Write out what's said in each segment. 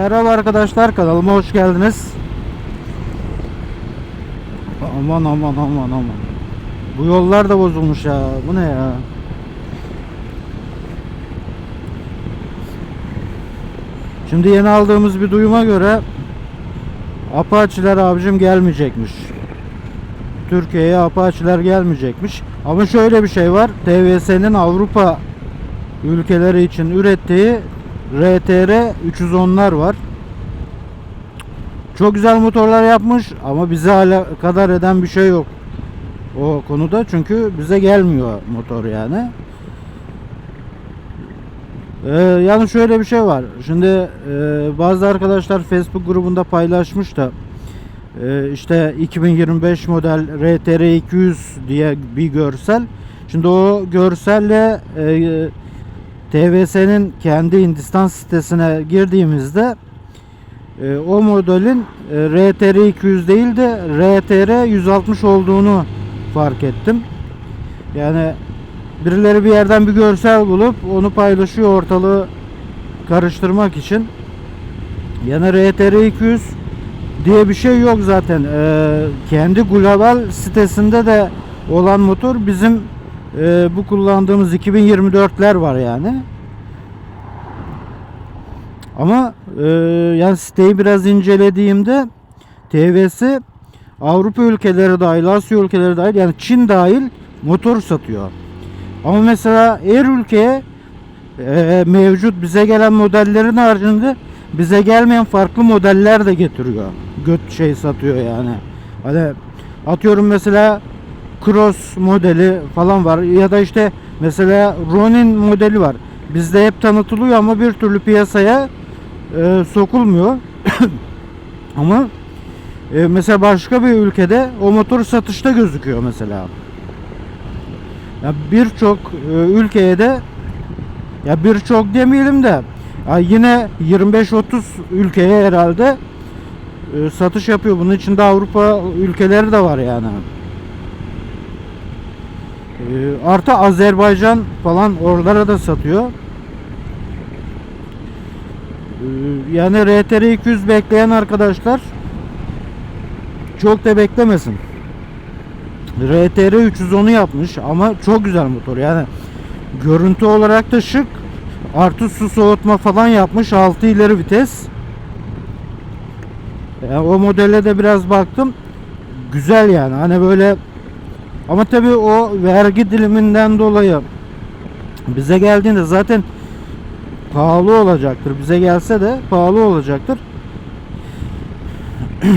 Merhaba arkadaşlar kanalıma hoş geldiniz. Aman aman aman aman. Bu yollar da bozulmuş ya. Bu ne ya? Şimdi yeni aldığımız bir duyuma göre Apache'ler abicim gelmeyecekmiş. Türkiye'ye Apache'ler gelmeyecekmiş. Ama şöyle bir şey var. TVS'nin Avrupa ülkeleri için ürettiği RTR 310'lar var. Çok güzel motorlar yapmış ama bize hala kadar eden bir şey yok o konuda çünkü bize gelmiyor motor yani. Ee, yani şöyle bir şey var. Şimdi e, bazı arkadaşlar Facebook grubunda paylaşmış da e, işte 2025 model RTR 200 diye bir görsel. Şimdi o görselle e, TVS'nin kendi Hindistan sitesine girdiğimizde e, o modelin e, RTR 200 değil de RTR 160 olduğunu fark ettim. Yani birileri bir yerden bir görsel bulup onu paylaşıyor ortalığı karıştırmak için. Yani RTR 200 diye bir şey yok zaten. E, kendi global sitesinde de olan motor bizim e, bu kullandığımız 2024'ler var yani. Ama e, yani siteyi biraz incelediğimde TVS Avrupa ülkeleri dahil, Asya ülkeleri dahil yani Çin dahil motor satıyor. Ama mesela her ülkeye e, mevcut bize gelen modellerin haricinde bize gelmeyen farklı modeller de getiriyor. Göt şey satıyor yani. Hani atıyorum mesela Cross modeli falan var ya da işte mesela Ronin modeli var. Bizde hep tanıtılıyor ama bir türlü piyasaya e, sokulmuyor. ama e, mesela başka bir ülkede o motor satışta gözüküyor mesela. Ya birçok e, ülkeye de ya birçok demeyelim de ya yine 25-30 ülkeye herhalde e, satış yapıyor. Bunun içinde Avrupa ülkeleri de var yani. E, artı Azerbaycan falan oralara da satıyor. E, yani RTR 200 bekleyen arkadaşlar çok da beklemesin. RTR 310'u yapmış ama çok güzel motor. Yani görüntü olarak da şık. Artı su soğutma falan yapmış. 6 ileri vites. Yani o modele de biraz baktım. Güzel yani. Hani böyle ama tabi o vergi diliminden dolayı bize geldiğinde zaten pahalı olacaktır bize gelse de pahalı olacaktır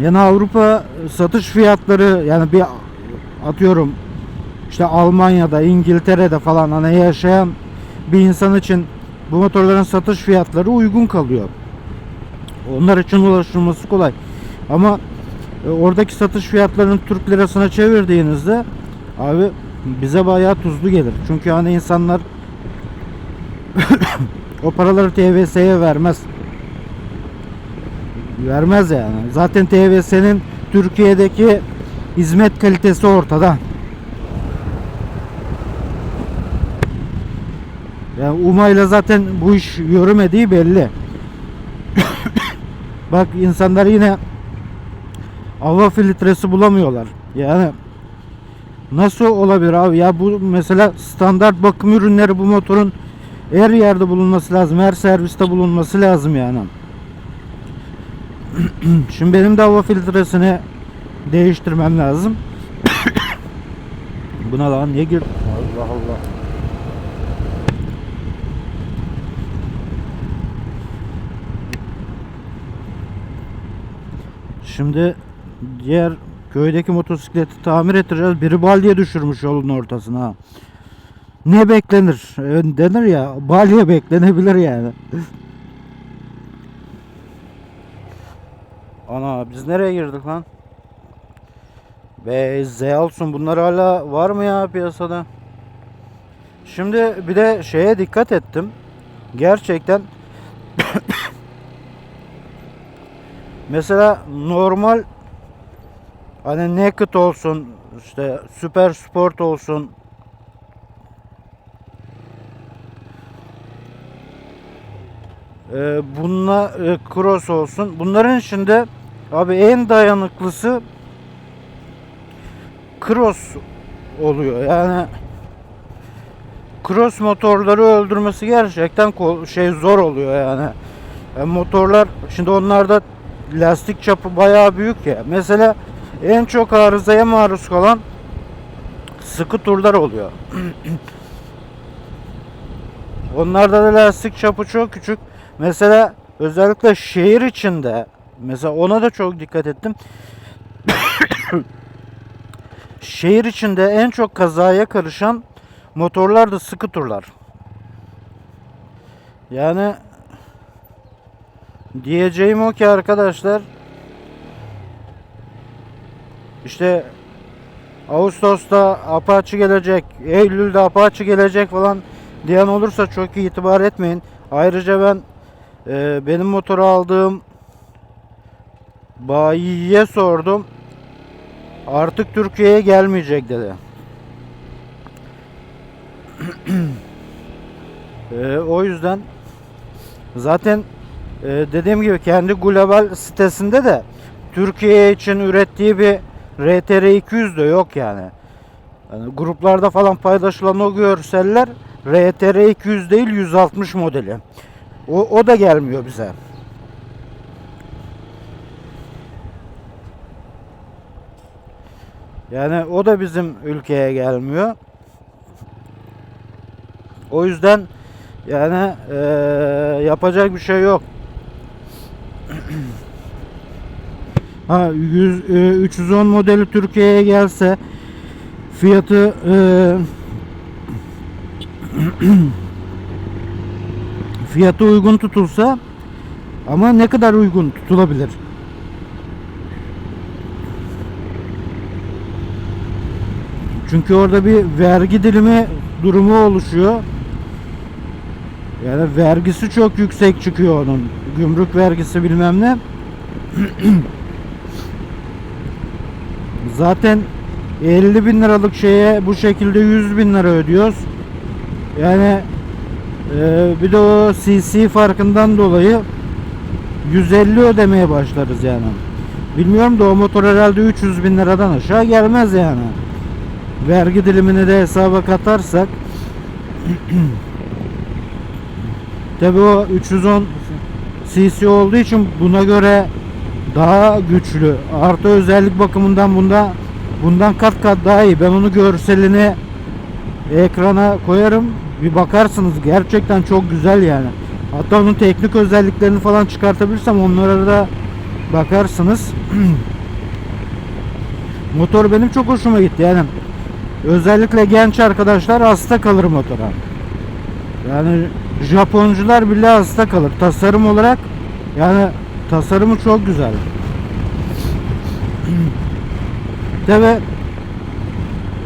Yani Avrupa satış fiyatları yani bir atıyorum işte Almanya'da, İngiltere'de falan hani yaşayan bir insan için bu motorların satış fiyatları uygun kalıyor. Onlar için ulaşılması kolay. Ama e, oradaki satış fiyatlarını Türk lirasına çevirdiğinizde abi bize bayağı tuzlu gelir. Çünkü hani insanlar o paraları TVS'ye vermez vermez yani. Zaten TVS'nin Türkiye'deki hizmet kalitesi ortada. Yani Umay'la zaten bu iş yürümediği belli. Bak insanlar yine hava filtresi bulamıyorlar. Yani nasıl olabilir abi? Ya bu mesela standart bakım ürünleri bu motorun her yerde bulunması lazım. Her serviste bulunması lazım yani. Şimdi benim de hava filtresini değiştirmem lazım. Buna lan niye gir? Allah Allah. Şimdi diğer köydeki motosikleti tamir ettireceğiz. Biri balya düşürmüş yolun ortasına. Ne beklenir? E, Denir ya balya beklenebilir yani. Ana biz nereye girdik lan? Be Zeyalsun bunlar hala var mı ya piyasada? Şimdi bir de şeye dikkat ettim. Gerçekten mesela normal hani naked olsun işte süper sport olsun e, bununla e, cross olsun. Bunların içinde abi en dayanıklısı cross oluyor. Yani cross motorları öldürmesi gerçekten şey zor oluyor yani. Yani motorlar şimdi onlarda lastik çapı bayağı büyük ya. Mesela en çok arızaya maruz kalan sıkı turlar oluyor. Onlarda da lastik çapı çok küçük. Mesela özellikle şehir içinde mesela ona da çok dikkat ettim. şehir içinde en çok kazaya karışan motorlar da sıkı turlar. Yani diyeceğim o ki arkadaşlar işte Ağustos'ta Apache gelecek, Eylül'de Apache gelecek falan diyen olursa çok iyi itibar etmeyin. Ayrıca ben e, benim motoru aldığım bayiye sordum. Artık Türkiye'ye gelmeyecek dedi. E, o yüzden zaten e, dediğim gibi kendi global sitesinde de Türkiye için ürettiği bir RTR 200 de yok yani. Yani gruplarda falan paylaşılan o görseller RTR 200 değil 160 modeli. O, o da gelmiyor bize. Yani o da bizim ülkeye gelmiyor. O yüzden yani eee, yapacak bir şey yok. Ha 100, e, 310 modeli Türkiye'ye gelse fiyatı e, fiyatı uygun tutulsa ama ne kadar uygun tutulabilir? Çünkü orada bir vergi dilimi durumu oluşuyor. Yani vergisi çok yüksek çıkıyor onun. Gümrük vergisi bilmem ne. Zaten 50 bin liralık şeye bu şekilde 100 bin lira ödüyoruz. Yani e, bir de o CC farkından dolayı 150 ödemeye başlarız yani. Bilmiyorum da o motor herhalde 300 bin liradan aşağı gelmez yani. Vergi dilimini de hesaba katarsak Tabi o 310 cc olduğu için buna göre daha güçlü. Artı özellik bakımından bunda bundan kat kat daha iyi. Ben onu görselini ekrana koyarım. Bir bakarsınız gerçekten çok güzel yani. Hatta onun teknik özelliklerini falan çıkartabilirsem onlara da bakarsınız. Motor benim çok hoşuma gitti yani. Özellikle genç arkadaşlar hasta kalır motora. Yani Japoncular bile hasta kalır. Tasarım olarak yani tasarımı çok güzel. Tabi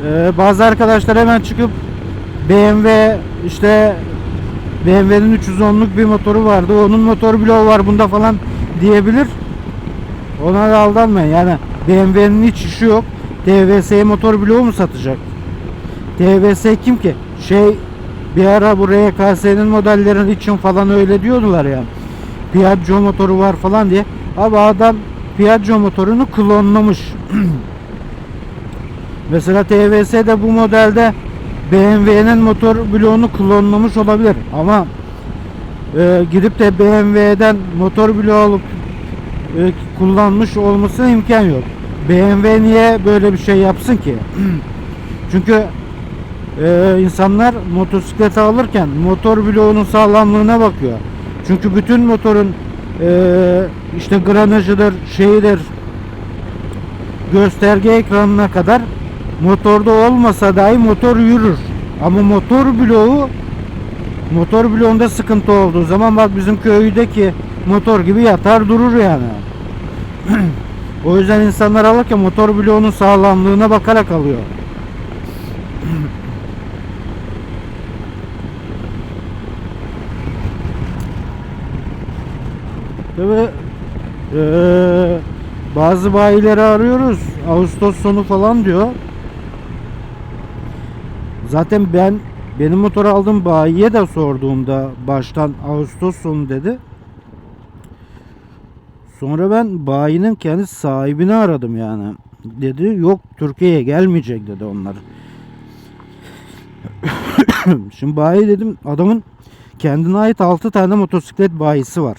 e, bazı arkadaşlar hemen çıkıp BMW işte BMW'nin 310'luk bir motoru vardı. Onun motor bloğu var bunda falan diyebilir. Ona da aldanmayın. Yani BMW'nin hiç işi yok. TVS'ye motor bloğu mu satacak? TVS kim ki? Şey bir ara bu RKS'nin modellerin için falan öyle diyordular ya. Piaggio motoru var falan diye. Abi adam Piaggio motorunu klonlamış. Mesela TVS de bu modelde BMW'nin motor bloğunu klonlamış olabilir ama e, gidip de BMW'den motor bloğu alıp e, kullanmış olmasına imkan yok. BMW niye böyle bir şey yapsın ki? Çünkü e, insanlar motosiklet alırken motor bloğunun sağlamlığına bakıyor. Çünkü bütün motorun e, işte granajıdır, şeyidir, gösterge ekranına kadar motorda olmasa dahi motor yürür. Ama motor bloğu motor bloğunda sıkıntı olduğu zaman bak bizim köydeki motor gibi yatar durur yani. o yüzden insanlar alırken motor bloğunun sağlamlığına bakarak alıyor. Tabi eee, bazı bayileri arıyoruz. Ağustos sonu falan diyor. Zaten ben benim motor aldığım bayiye de sorduğumda baştan Ağustos sonu dedi. Sonra ben bayinin kendi sahibini aradım yani. Dedi yok Türkiye'ye gelmeyecek dedi onlar. Şimdi bayi dedim adamın kendine ait 6 tane motosiklet bayisi var.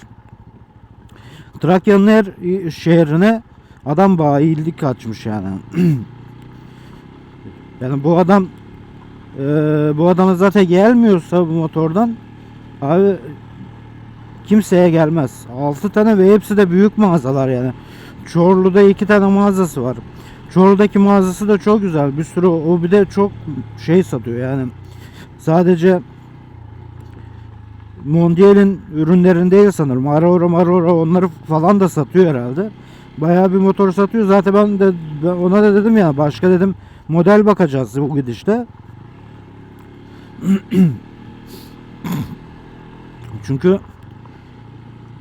Trakya'nın her şehrine adam bayilik açmış yani. yani bu adam eee, bu adama zaten gelmiyorsa bu motordan abi kimseye gelmez. 6 tane ve hepsi de büyük mağazalar yani. Çorlu'da 2 tane mağazası var. Çorlu'daki mağazası da çok güzel. Bir sürü o bir de çok şey satıyor yani. Sadece Mondial'in ürünlerini değil sanırım. Aurora Marora onları falan da satıyor herhalde. Bayağı bir motor satıyor. Zaten ben de ben ona da dedim ya başka dedim model bakacağız bu gidişte. Çünkü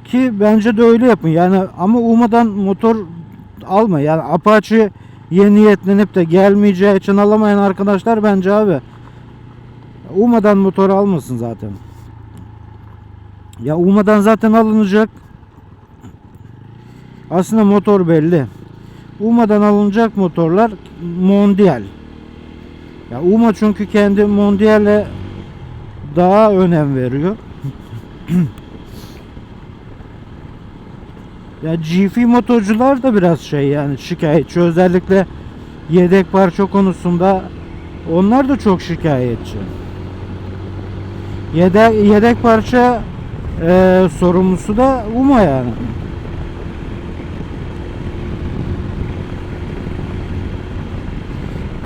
ki bence de öyle yapın. Yani ama umadan motor alma. Yani Apache yeni niyetlenip de gelmeyeceği için alamayan arkadaşlar bence abi umadan motor almasın zaten. Ya umadan zaten alınacak. Aslında motor belli. Uma'dan alınacak motorlar Mondial. Ya Uma çünkü kendi Mondial'e daha önem veriyor. ya GF motorcular da biraz şey yani şikayetçi özellikle yedek parça konusunda onlar da çok şikayetçi. Yedek, yedek parça e, sorumlusu da UMA yani.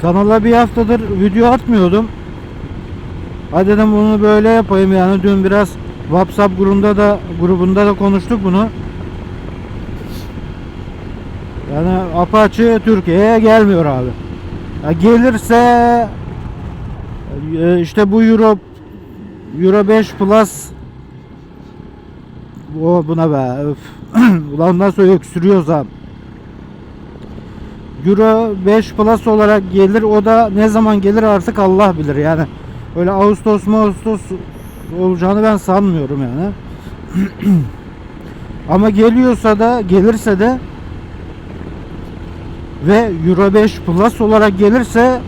Kanala bir haftadır video atmıyordum. Hadi dedim bunu böyle yapayım yani dün biraz WhatsApp grubunda da grubunda da konuştuk bunu. Yani Apache Türkiye'ye gelmiyor abi. Ya gelirse e, işte bu Euro Euro 5 Plus o buna be öf. Ulan nasıl öksürüyoruz abi. Euro 5 Plus olarak gelir. O da ne zaman gelir artık Allah bilir yani. Öyle Ağustos mu Ağustos olacağını ben sanmıyorum yani. Ama geliyorsa da gelirse de ve Euro 5 Plus olarak gelirse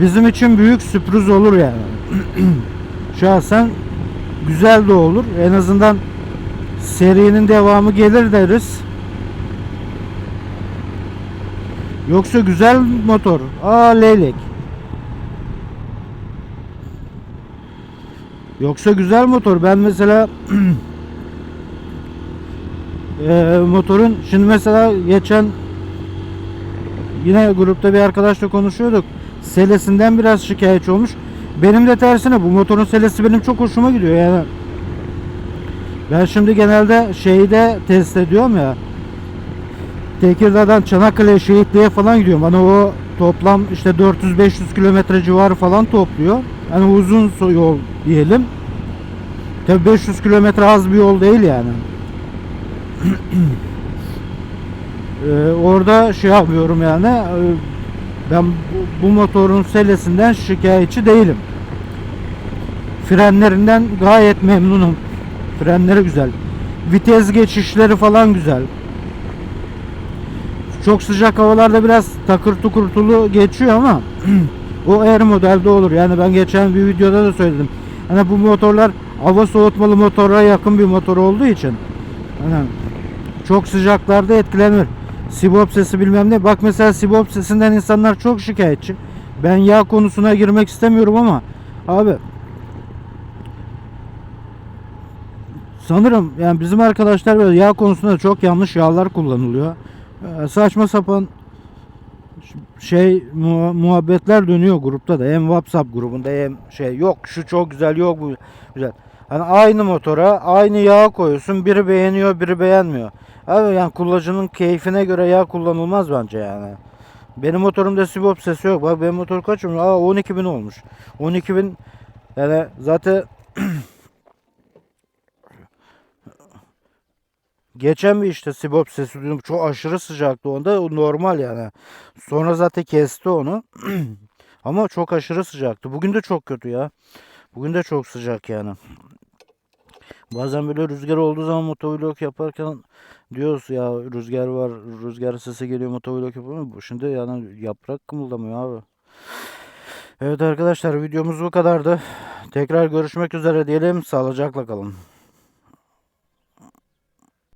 bizim için büyük sürpriz olur yani. Şahsen güzel de olur. En azından serinin devamı gelir deriz. Yoksa güzel motor. Aa leylek. Yoksa güzel motor. Ben mesela eee, motorun şimdi mesela geçen yine grupta bir arkadaşla konuşuyorduk. Selesinden biraz şikayetçi olmuş. Benim de tersine bu motorun selesi benim çok hoşuma gidiyor yani. Ben şimdi genelde şeyde test ediyorum ya. Tekirdağ'dan Çanakkale Şehitliğe falan gidiyorum. Hani o toplam işte 400-500 kilometre civarı falan topluyor. Hani uzun yol diyelim. Tabii 500 kilometre az bir yol değil yani. Ee, orada şey yapıyorum yani. e, Ben bu, bu motorun selesinden şikayetçi değilim. Frenlerinden gayet memnunum. Frenleri güzel. Vites geçişleri falan güzel. Çok sıcak havalarda biraz takır tukurtulu geçiyor ama o her modelde olur. Yani ben geçen bir videoda da söyledim. Hani bu motorlar hava soğutmalı motora yakın bir motor olduğu için hani çok sıcaklarda etkilenir. Sibop sesi bilmem ne. Bak mesela sibop sesinden insanlar çok şikayetçi. Ben yağ konusuna girmek istemiyorum ama abi sanırım yani bizim arkadaşlar böyle yağ konusunda çok yanlış yağlar kullanılıyor. Ee, saçma sapan şey mu- muhabbetler dönüyor grupta da hem WhatsApp grubunda hem şey yok şu çok güzel yok bu güzel. Hani aynı motora aynı yağ koyuyorsun biri beğeniyor biri beğenmiyor. Abi yani kullanıcının keyfine göre yağ kullanılmaz bence yani. Benim motorumda sibop sesi yok. Bak benim motor kaç olmuş? Aa 12.000 olmuş. 12.000 yani zaten Geçen bir işte sibop sesi duydum. Çok aşırı sıcaktı onda. O normal yani. Sonra zaten kesti onu. Ama çok aşırı sıcaktı. Bugün de çok kötü ya. Bugün de çok sıcak yani. Bazen böyle rüzgar olduğu zaman motovlog yaparken diyoruz ya rüzgar var, rüzgar sesi geliyor motovlog yapamıyor. Şimdi yani yaprak kımıldamıyor abi. Evet arkadaşlar videomuz bu kadardı. Tekrar görüşmek üzere diyelim. Sağlıcakla kalın.